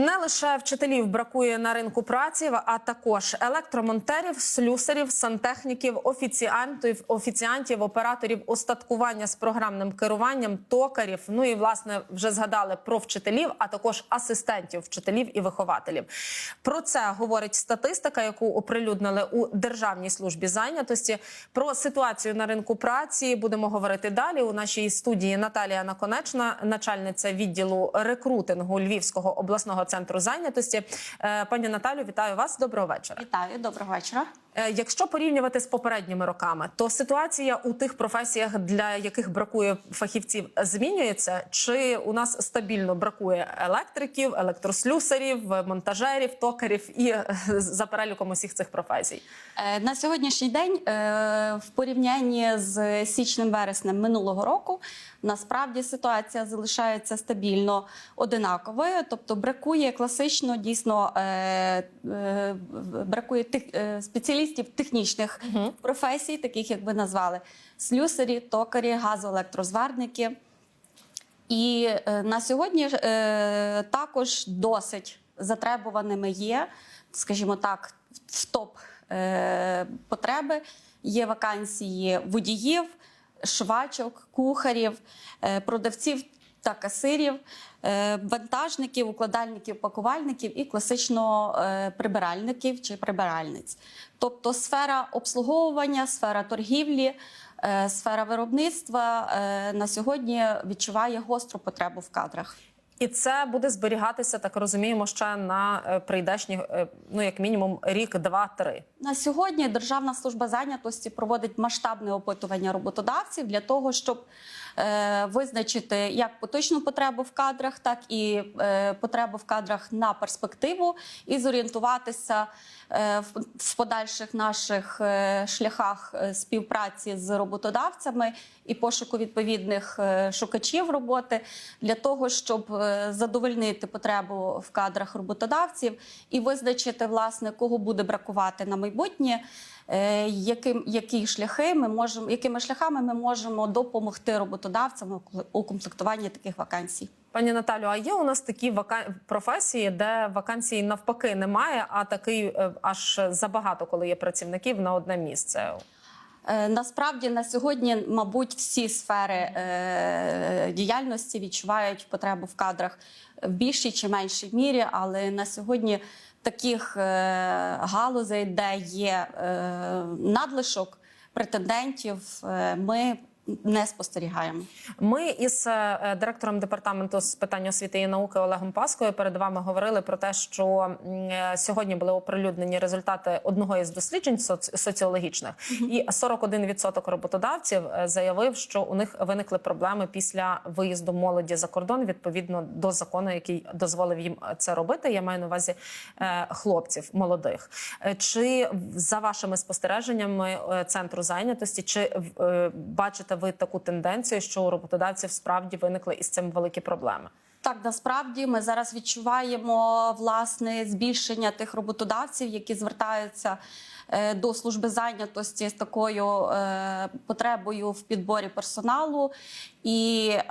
Не лише вчителів бракує на ринку праці, а також електромонтерів, слюсарів, сантехніків, офіціантів, офіціантів, операторів остаткування з програмним керуванням, токарів. Ну і власне вже згадали про вчителів, а також асистентів вчителів і вихователів. Про це говорить статистика, яку оприлюднили у Державній службі зайнятості. Про ситуацію на ринку праці будемо говорити далі. У нашій студії Наталія Наконечна, начальниця відділу рекрутингу Львівського обласного центру зайнятості. Е, Пані Наталю, вітаю вас. Доброго вечора. Вітаю, доброго вечора. Е, Якщо порівнювати з попередніми роками, то ситуація у тих професіях, для яких бракує фахівців, змінюється? Чи у нас стабільно бракує електриків, електрослюсарів, монтажерів, токарів і е, за переліком усіх цих професій? Е, На сьогоднішній день, в порівнянні з січнем-вереснем минулого року, насправді ситуація залишається стабільно одинаковою. Тобто бракує класично, дійсно бракує тих, е, спеціалістів технічних професій, таких як ви назвали: слюсарі, токарі, газоелектрозварники. І е, на сьогодні е, також досить затребуваними є, скажімо так, в топ е, потреби. Є вакансії водіїв, швачок, кухарів, е, продавців та касирів, вантажників, укладальників, пакувальників і класично е, прибиральників чи прибиральниць. Тобто сфера обслуговування, сфера торгівлі. Е, Сфера виробництва е, на сьогодні відчуває гостру потребу в кадрах. І це буде зберігатися, так розуміємо, ще на е, прийдешні, е, ну як мінімум, рік, два, три. На сьогодні Державна служба зайнятості проводить масштабне опитування роботодавців для того, щоб е, визначити як поточну потребу в кадрах, так і е, потребу в кадрах на перспективу, і зорієнтуватися е, в, подальших наших е, шляхах е, співпраці з роботодавцями і пошуку відповідних е, шукачів роботи для того, щоб е, задовольнити потребу в кадрах роботодавців і визначити, власне, кого буде бракувати на майбутнє, е, яким, які шляхи ми можемо, якими шляхами ми можемо допомогти роботодавцям у комплектуванні таких вакансій. Пані Наталю, а є у нас такі вака... професії, де вакансій навпаки немає, а такий е, аж забагато, коли є працівників на одне місце. Е, Насправді на сьогодні, мабуть, всі сфери е, діяльності відчувають потребу в кадрах в більшій чи меншій мірі, але на сьогодні таких е, галузей, де є е, надлишок претендентів, е, ми не спостерігаємо. Ми із е, директором департаменту з питань освіти і науки Олегом Паскою перед вами говорили про те, що е, сьогодні були оприлюднені результати одного із досліджень соц- соціологічних, і 41% роботодавців е, заявив, що у них виникли проблеми після виїзду молоді за кордон відповідно до закону, який дозволив їм це робити. Я маю на увазі хлопців молодих. Чи за вашими спостереженнями центру зайнятості, чи бачите ви таку тенденцію, що у роботодавців справді виникли із цим великі проблеми? Так, насправді ми зараз відчуваємо власне збільшення тих роботодавців, які звертаються е, до служби зайнятості з такою е, потребою в підборі персоналу. І е,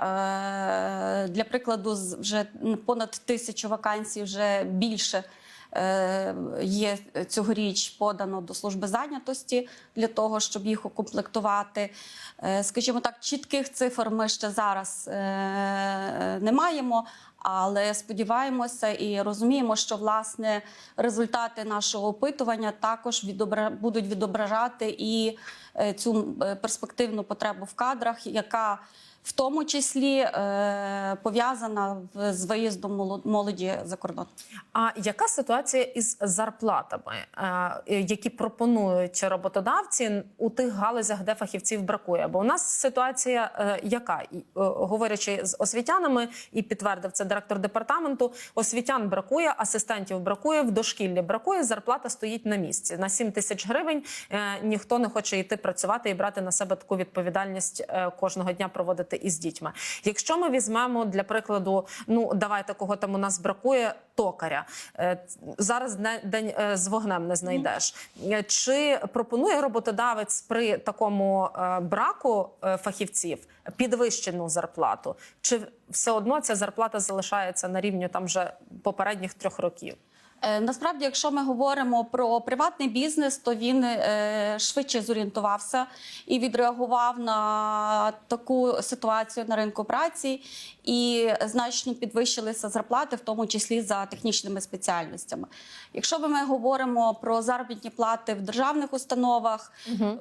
для прикладу, вже понад тисячу вакансій, вже більше. Е, Є цьогоріч подано до служби зайнятості для того, щоб їх укомплектувати. Е, Скажімо так, чітких цифр ми ще зараз е, не маємо, але сподіваємося і розуміємо, що власне результати нашого опитування також відобра... будуть відображати і цю перспективну потребу в кадрах, яка в тому числі е, пов'язана з виїздом моло- молоді за кордон. А яка ситуація із зарплатами, е, які пропонують роботодавці у тих галузях, де фахівців бракує? Бо у нас ситуація е, яка е, говорячи з освітянами, і підтвердив це директор департаменту. Освітян бракує, асистентів бракує, в дошкіллі бракує. Зарплата стоїть на місці на 7 тисяч гривень. Е, Ніхто не хоче йти працювати і брати на себе таку відповідальність е, кожного дня проводити із дітьми. Якщо ми візьмемо для прикладу, ну давайте кого там у нас бракує, токаря Е, зараз день е, з вогнем не знайдеш. Е, Чи пропонує роботодавець при такому браку фахівців підвищену зарплату? Чи все одно ця зарплата залишається на рівні там вже попередніх трьох років? Е, Насправді, якщо ми говоримо про приватний бізнес, то він е, швидше зорієнтувався і відреагував на таку ситуацію на ринку праці, і значно підвищилися зарплати, в тому числі за технічними спеціальностями. Якщо ми говоримо про заробітні плати в державних установах,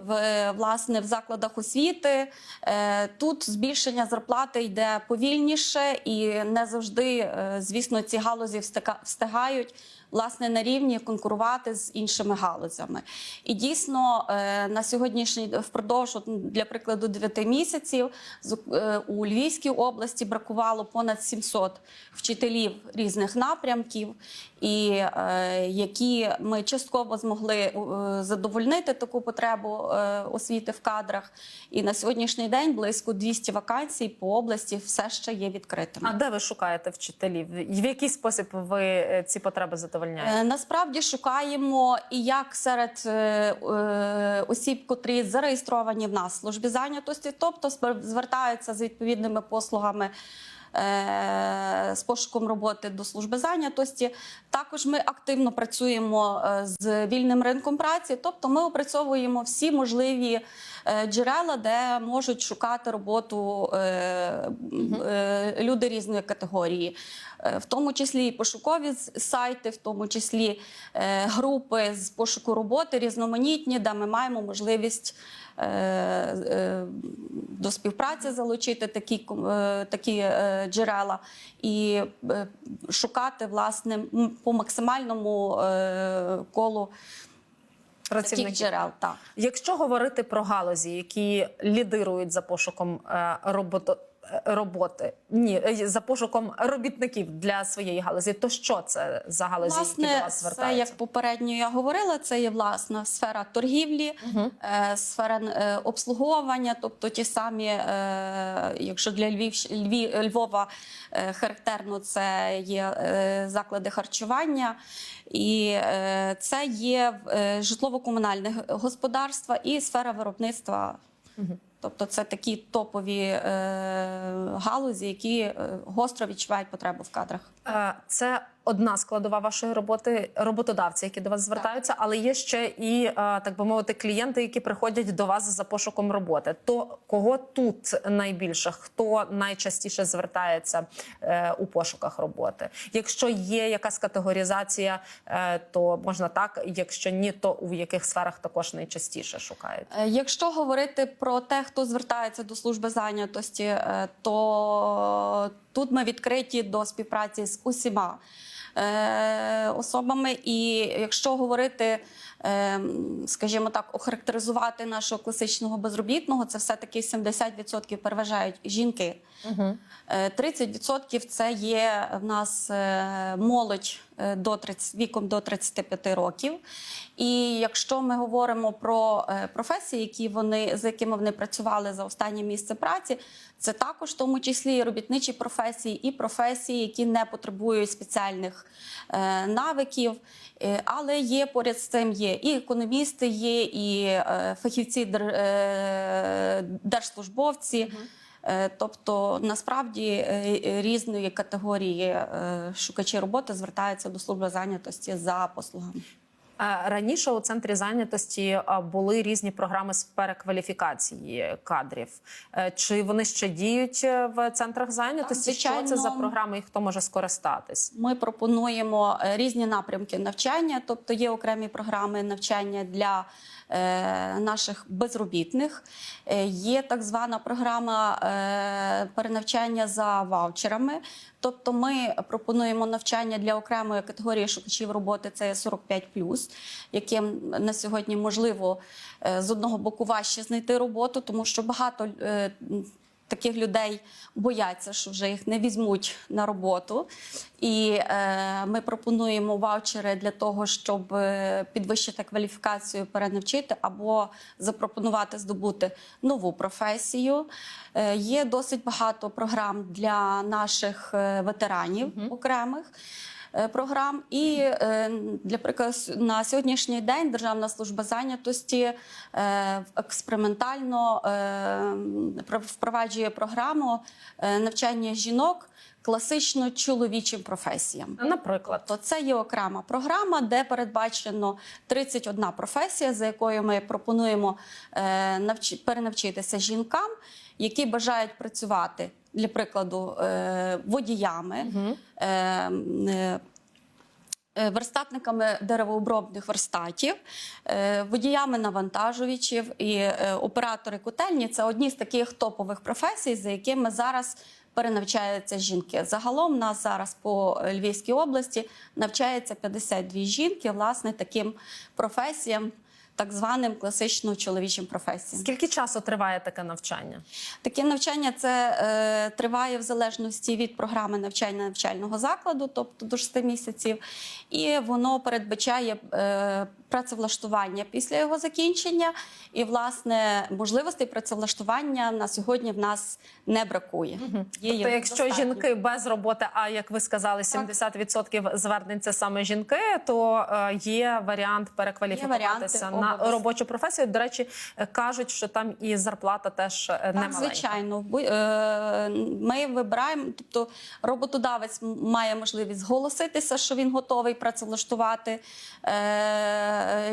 в е, власне в закладах освіти, е, тут збільшення зарплати йде повільніше і не завжди, звісно, ці галузі встигають власне на рівні конкурувати з іншими галузями. І дійсно е, на сьогоднішній впродовж для прикладу 9 місяців е, у Львівській області бракувало понад 700 вчителів різних напрямків, і е, які ми частково змогли е, задовольнити таку потребу е, освіти в кадрах. І на сьогоднішній день близько 200 вакансій по області все ще є відкритими. А де ви шукаєте вчителів? В який спосіб ви ці потреби задовольняєте? Е, Насправді шукаємо і як серед е, е, осіб, котрі зареєстровані в нас в службі зайнятості, тобто звертаються з відповідними послугами. Е, З пошуком роботи до служби зайнятості. Також ми активно працюємо е, з вільним ринком праці, тобто ми опрацьовуємо всі можливі джерела, де можуть шукати роботу е, е, люди різної категорії, Е, в тому числі і пошукові сайти, в тому числі е, групи з пошуку роботи різноманітні, де ми маємо можливість е, е, до співпраці залучити такі, е, такі е, джерела і е, шукати власне по максимальному е, колу таких джерел. Так. Якщо говорити про галузі, які лідирують за пошуком е, робото. Роботи ні е, за пошуком робітників для своєї галузі, то що це за галузі, які до Власне, вас це як попередньо я говорила, це є власна сфера торгівлі, е, сфера е, обслуговування, тобто ті самі, якщо для Львів, Львів, Львова характерно, це є заклади харчування, і це є житлово-комунальне господарство і сфера виробництва. Тобто це такі топові е, галузі, які е, гостро відчувають потребу в кадрах. Е, Це одна складова вашої роботи, роботодавці, які до вас звертаються, але є ще і е, так би мовити, клієнти, які приходять до вас за пошуком роботи. То кого тут найбільше? Хто найчастіше звертається е, у пошуках роботи? Якщо є якась категоризація, е, то можна так. Якщо ні, то у яких сферах також найчастіше шукають? Якщо говорити про те, хто звертається до служби зайнятості, е, то тут ми відкриті до співпраці з усіма е, особами. І якщо говорити, е, скажімо так, охарактеризувати нашого класичного безробітного, це все-таки 70% переважають жінки. Е, 30% це є в нас молодь до 30, віком до 35 років. І якщо ми говоримо про е, професії, які вони, з якими вони працювали за останнє місце праці, це також в тому числі і робітничі професії, і професії, які не потребують спеціальних е, навиків. Е, Але є поряд з цим є і економісти, є і е, фахівці е, держслужбовці. Е, Тобто насправді е, е, різної категорії е, шукачі роботи звертаються до служби зайнятості за послугами. Раніше у центрі зайнятості е, були різні програми з перекваліфікації кадрів. Е, Чи вони ще діють е, в центрах зайнятості? Так, Що це за програми і хто може скористатись? Ми пропонуємо різні напрямки навчання, тобто є окремі програми навчання для наших безробітних. Є так звана програма перенавчання за ваучерами. Тобто ми пропонуємо навчання для окремої категорії шукачів роботи, це 45+, яким на сьогодні можливо е, з одного боку важче знайти роботу, тому що багато е, таких людей бояться, що вже їх не візьмуть на роботу. І е, ми пропонуємо ваучери для того, щоб е, підвищити кваліфікацію, перенавчити або запропонувати здобути нову професію. Е, є досить багато програм для наших е, ветеранів окремих програм. І е, для прикладу, на сьогоднішній день Державна служба зайнятості е, експериментально е, впроваджує програму е, навчання жінок класично чоловічим професіям. Наприклад, То це є окрема програма, де передбачено 31 професія, за якою ми пропонуємо е, перенавчитися жінкам, які бажають працювати, для прикладу, е, водіями. е, е, Верстатниками деревообробних верстатів, водіями навантажувачів і оператори котельні це одні з таких топових професій, за якими зараз перенавчаються жінки. Загалом нас зараз по Львівській області навчається 52 жінки, власне, таким професіям, так званим класично чоловічим професіям. скільки часу триває таке навчання? Таке навчання це е, триває в залежності від програми навчання навчального закладу, тобто до 6 місяців, і воно передбачає е, працевлаштування після його закінчення. І, власне, можливостей працевлаштування на сьогодні в нас не бракує. Є Тобто, якщо достатньо. жінки без роботи, а як ви сказали, 70% звернень це саме жінки, то е, є варіант перекваліфікуватися варіанти, на робочу професію. До речі, кажуть, що там і зарплата теж е, Так, звичайно, е, ми вибираємо, тобто роботодавець має можливість зголоситися, що він готовий працевлаштувати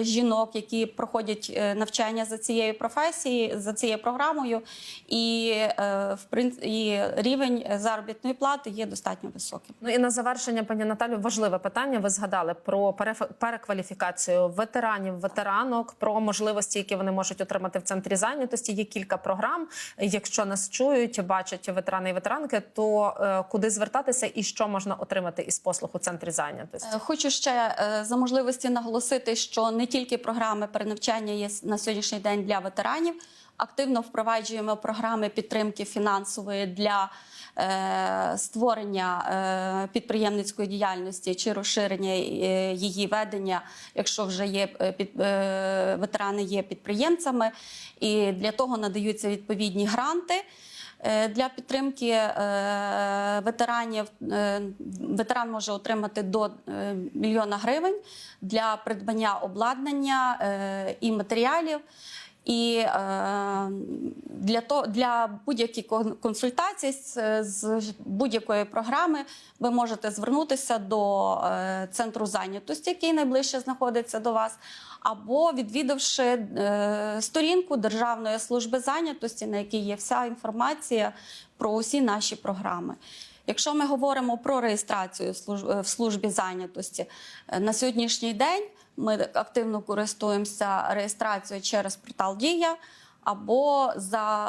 жінок, які проходять е, навчання за цією професією, за цією програмою, і, е, в прин- і рівень заробітної плати є достатньо високим. Ну і на завершення, пані Наталю, важливе питання. Ви згадали про перекваліфікацію ветеранів, ветеранок, про можливості, які вони можуть отримати в центрі зайнятості. Є кілька програм. Якщо нас чують, бачать ветерани і ветеранки, то е, куди звертатися і що можна отримати із послуг у центрі зайнятості? Е, Хочу ще е, за можливості наголосити, що не тільки програми перенавчання є на сьогоднішній день для ветеранів. Активно впроваджуємо програми підтримки фінансової для е, створення е, підприємницької діяльності чи розширення е, її ведення, якщо вже є е, під, е, ветерани є підприємцями, і для того надаються відповідні гранти. Е, Для підтримки е, ветеранів е, ветеран може отримати до мільйона гривень для придбання обладнання і матеріалів. І е, для, то, для будь-яких кон- консультацій з, з будь-якої програми ви можете звернутися до е, центру зайнятості, який найближче знаходиться до вас, або відвідавши е, сторінку Державної служби зайнятості, на якій є вся інформація про усі наші програми. Якщо ми говоримо про реєстрацію е, в службі зайнятості, е, на сьогоднішній день ми активно користуємося реєстрацією через портал Дія або за,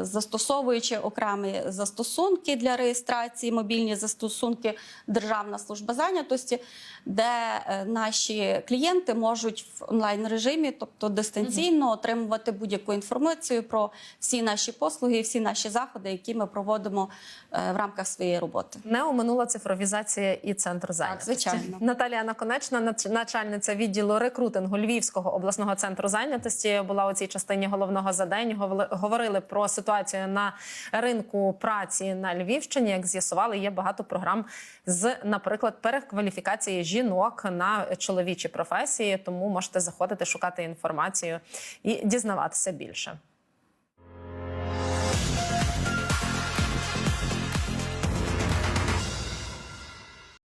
е, застосовуючи окремі застосунки для реєстрації, мобільні застосунки Державна служба зайнятості, де е, наші клієнти можуть в онлайн режимі, тобто дистанційно, отримувати будь-яку інформацію про всі наші послуги і всі наші заходи, які ми проводимо е, в рамках своєї роботи. Не оминула цифровізація і центр зайнятості. звичайно. Наталія Наконечна, нач- начальниця відділу рекрутингу Львівського обласного центру зайнятості, була у цій частині головного за день. Говорили про ситуацію на ринку праці на Львівщині. Як з'ясували, є багато програм з, наприклад, перекваліфікації жінок на чоловічі професії. Тому можете заходити, шукати інформацію і дізнаватися більше.